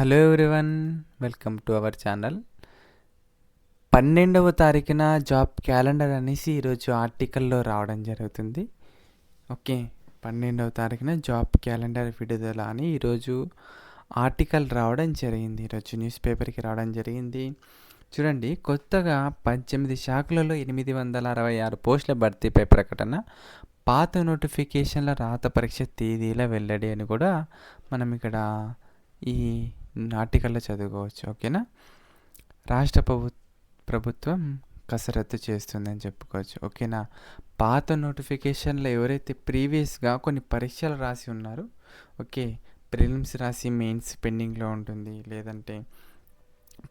Hello everyone welcome to our channel. పన్నెండవ తారీఖున job calendar అనేసి ఈరోజు ఆర్టికల్లో రావడం జరుగుతుంది. ఓకే పన్నెండవ తారీఖున జాబ్ క్యాలెండర్ విడుదల అని ఈరోజు ఆర్టికల్ రావడం జరిగింది. ఈరోజు న్యూస్ పేపర్కి రావడం జరిగింది. చూడండి కొత్తగా పద్దెనిమిది శాఖలలో ఎనిమిది వందల అరవై ఆరు పోస్టుల భర్తీపై ప్రకటన పాత నోటిఫికేషన్ల రాత పరీక్ష తేదీల వెల్లడి అని కూడా మనం ఇక్కడ ఈ నాటికల్లో చదువుకోవచ్చు ఓకేనా? రాష్ట్ర ప్రభు ప్రభుత్వం కసరత్తు చేస్తుందని చెప్పుకోవచ్చు ఓకేనా? పాత నోటిఫికేషన్లో ఎవరైతే ప్రీవియస్గా కొన్ని పరీక్షలు రాసి ఉన్నారో ఓకే ప్రిలిమ్స్ రాసి మెయిన్స్ పెండింగ్లో ఉంటుంది లేదంటే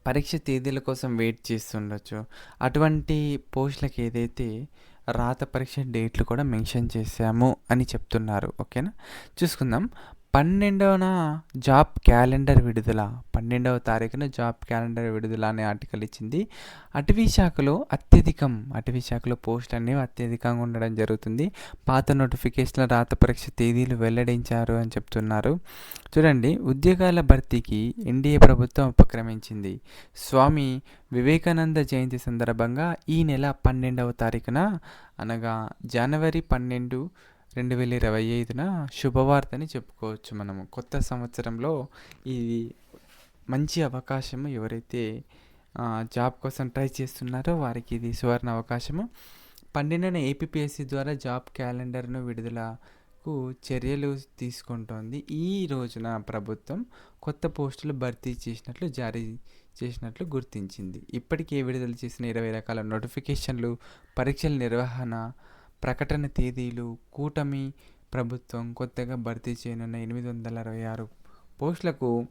పరీక్ష తేదీల కోసం వెయిట్ చేస్తుండొచ్చు. అటువంటి పోస్టులకు ఏదైతే రాత పరీక్ష డేట్లు కూడా మెన్షన్ చేశాము అని చెప్తున్నారు ఓకేనా? చూసుకుందాం. పన్నెండవన జాబ్ క్యాలెండర్ విడుదల. పన్నెండవ తారీఖున జాబ్ క్యాలెండర్ విడుదల అనే ఆర్టికల్ ఇచ్చింది. అటవీ శాఖలో అత్యధికం అటవీ శాఖలో పోస్టులు అనేవి అత్యధికంగా ఉండడం జరుగుతుంది. పాత నోటిఫికేషన్ల రాత పరీక్ష తేదీలు వెల్లడించారు అని చెప్తున్నారు. చూడండి ఉద్యోగాల భర్తీకి ఎన్డీఏ ప్రభుత్వం ఉపక్రమించింది. స్వామి వివేకానంద జయంతి సందర్భంగా ఈ నెల పన్నెండవ తారీఖున అనగా జనవరి పన్నెండు రెండు వేల ఇరవై ఐదున శుభవార్తని చెప్పుకోవచ్చు మనము. కొత్త సంవత్సరంలో ఇది మంచి అవకాశము ఎవరైతే జాబ్ కోసం ట్రై చేస్తున్నారో వారికి ఇది సువర్ణ అవకాశము. పన్నెండున ఏపీఎస్సి ద్వారా జాబ్ క్యాలెండర్ను విడుదలకు చర్యలు తీసుకుంటోంది. ఈ రోజున ప్రభుత్వం కొత్త పోస్టులు భర్తీ చేసినట్లు జారీ చేసినట్లు గుర్తించింది. ఇప్పటికే విడుదల చేసిన ఇరవై రకాల నోటిఫికేషన్లు పరీక్షల నిర్వహణ ప్రకటన తేదీలు కూటమి ప్రభుత్వం కొత్తగా భర్తీ చేయనున్న ఎనిమిది వందల అరవై ఆరు పోస్టులకు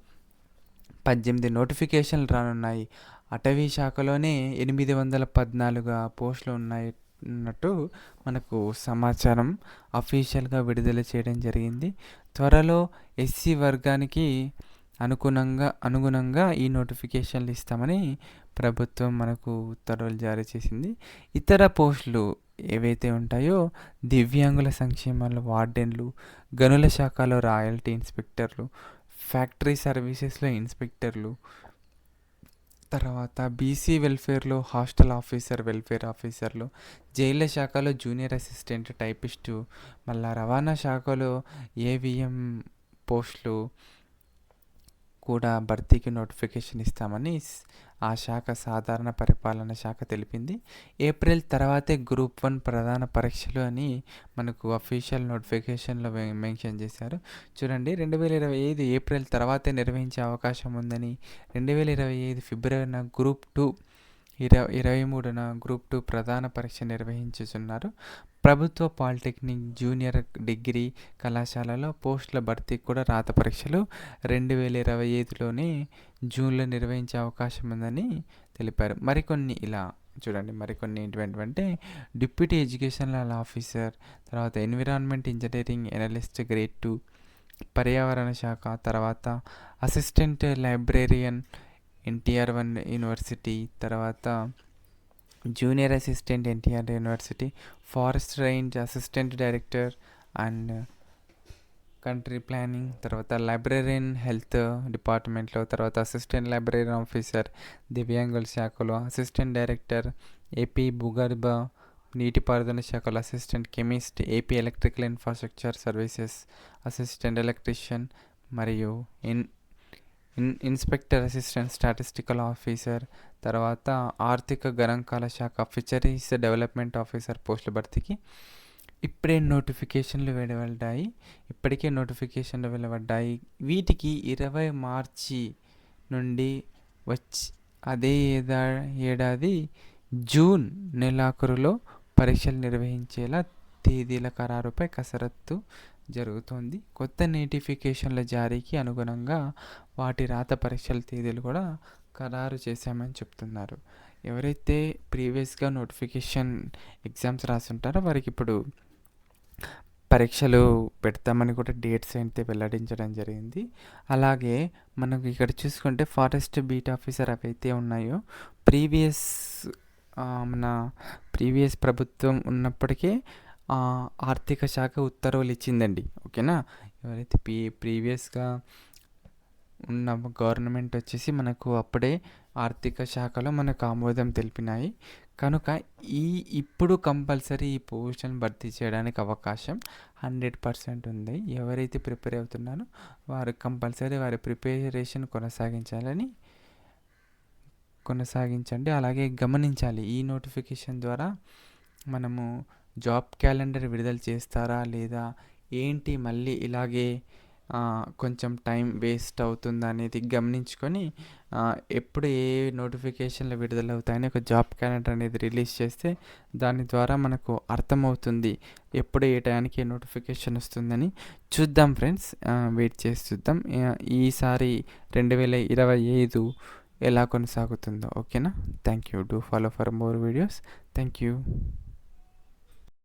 పద్దెనిమిది నోటిఫికేషన్లు రానున్నాయి. అటవీ శాఖలోనే ఎనిమిది వందల పద్నాలుగు పోస్టులు ఉన్నాయి ఉన్నట్టు మనకు సమాచారం అఫీషియల్గా విడుదల చేయడం జరిగింది. త్వరలో ఎస్సీ వర్గానికి అనుగుణంగా అనుగుణంగా ఈ నోటిఫికేషన్లు ఇస్తామని ప్రభుత్వం మనకు ఉత్తర్వులు జారీ చేసింది. ఇతర పోస్టులు ఏవైతే ఉంటాయో దివ్యాంగుల సంక్షేమాల వార్డెన్లు గనుల శాఖలో రాయల్టీ ఇన్స్పెక్టర్లు ఫ్యాక్టరీ సర్వీసెస్లో ఇన్స్పెక్టర్లు తర్వాత బీసీ వెల్ఫేర్లో హాస్టల్ ఆఫీసర్ వెల్ఫేర్ ఆఫీసర్లు జైళ్ళ శాఖలో జూనియర్ అసిస్టెంట్ టైపిస్టు మళ్ళా రవాణా శాఖలో ఏవిఎం పోస్టులు కూడా భర్తీకి నోటిఫికేషన్ ఇస్తామని ఆ శాఖ సాధారణ పరిపాలన శాఖ తెలిపింది. ఏప్రిల్ తర్వాతే గ్రూప్ వన్ ప్రధాన పరీక్షలు అని మనకు అఫీషియల్ నోటిఫికేషన్లో మెన్షన్ చేశారు. చూడండి రెండు వేల ఇరవై ఐదు ఏప్రిల్ తర్వాతే నిర్వహించే అవకాశం ఉందని రెండు వేల ఇరవై ఐదు ఫిబ్రవరిన గ్రూప్ టూ ఇరవై ఇరవై మూడున గ్రూప్ టూ ప్రధాన పరీక్ష నిర్వహించుచున్నారు. ప్రభుత్వ పాలిటెక్నిక్ జూనియర్ డిగ్రీ కళాశాలలో పోస్టుల భర్తీకి కూడా రాత పరీక్షలు రెండు వేల ఇరవై ఐదులోనే జూన్లో నిర్వహించే అవకాశం ఉందని తెలిపారు. మరికొన్ని ఇలా చూడండి మరికొన్ని ఏంటంటే డిప్యూటీ ఎడ్యుకేషనల్ ఆఫీసర్ తర్వాత environment engineering analyst grade two పర్యావరణ శాఖ తర్వాత assistant librarian NTR one university తర్వాత junior assistant NTR university forest range assistant director and country planning తర్వాత లైబ్రరీన్ హెల్త్ డిపార్ట్మెంట్లో తర్వాత అసిస్టెంట్ లైబ్రరీ ఆఫీసర్ దివ్యాంగుల శాఖలో అసిస్టెంట్ డైరెక్టర్ ఏపీ భూగర్భ నీటిపారుదల శాఖలో assistant chemist AP electrical infrastructure services assistant electrician మరియు in in inspector assistant statistical officer తర్వాత ఆర్థిక గణాంకాల శాఖ ఫిషరీస్ డెవలప్మెంట్ ఆఫీసర్ పోస్టుల భర్తీకి ఇప్పుడే నోటిఫికేషన్లు వెలువడ్డాయి. ఇప్పటికే నోటిఫికేషన్లు వెలువడ్డాయి. వీటికి ఇరవై మార్చి నుండి వచ్చి అదే ఏదా ఏడాది జూన్ నెలాఖరులో పరీక్షలు నిర్వహించేలా తేదీల ఖరారుపై కసరత్తు జరుగుతోంది. కొత్త నోటిఫికేషన్ల జారీకి అనుగుణంగా వాటి రాత పరీక్షల తేదీలు కూడా ఖరారు చేశామని చెప్తున్నారు. ఎవరైతే ప్రీవియస్గా నోటిఫికేషన్ ఎగ్జామ్స్ రాస్తుంటారో వారికి ఇప్పుడు పరీక్షలు పెడతామని కూడా డేట్స్ అయితే వెల్లడించడం జరిగింది. అలాగే మనకు ఇక్కడ చూసుకుంటే ఫారెస్ట్ బీట్ ఆఫీసర్ అవైతే ఉన్నాయో ప్రీవియస్ మన ప్రీవియస్ ప్రభుత్వం ఉన్నప్పటికీ ఆర్థిక శాఖ ఉత్తర్వులు ఇచ్చిందండి. ఓకేనా? ఎవరైతే పీ ప్రీవియస్గా ఉన్న గవర్నమెంట్ వచ్చేసి మనకు అప్పుడే ఆర్థిక శాఖలో మనకు ఆమోదం తెలిపినాయి. కనుక ఈ ఇప్పుడు కంపల్సరీ ఈ పొజిషన్ భర్తీ చేయడానికి అవకాశం హండ్రెడ్ పర్సెంట్ ఉంది. ఎవరైతే ప్రిపేర్ అవుతున్నారో వారు కంపల్సరీ వారి ప్రిపరేషన్ కొనసాగించాలని కొనసాగించండి. అలాగే గమనించాలి. ఈ నోటిఫికేషన్ ద్వారా మనము జాబ్ క్యాలెండర్ విడుదల చేస్తారా లేదా ఏంటి మళ్ళీ ఇలాగే కొంచెం టైం వేస్ట్ అవుతుందా అనేది గమనించుకొని ఎప్పుడు ఏ నోటిఫికేషన్లు విడుదలవుతాయని ఒక జాబ్ క్యాలెండర్ అనేది రిలీజ్ చేస్తే దాని ద్వారా మనకు అర్థమవుతుంది ఎప్పుడు ఏ టైంకి నోటిఫికేషన్ వస్తుందని. చూద్దాం ఫ్రెండ్స్ వెయిట్ చేసి చూద్దాం. ఈసారి రెండు వేల ఇరవై ఐదు ఎలా కొనసాగుతుందో ఓకేనా? Thank you. Do follow for more videos. Thank you.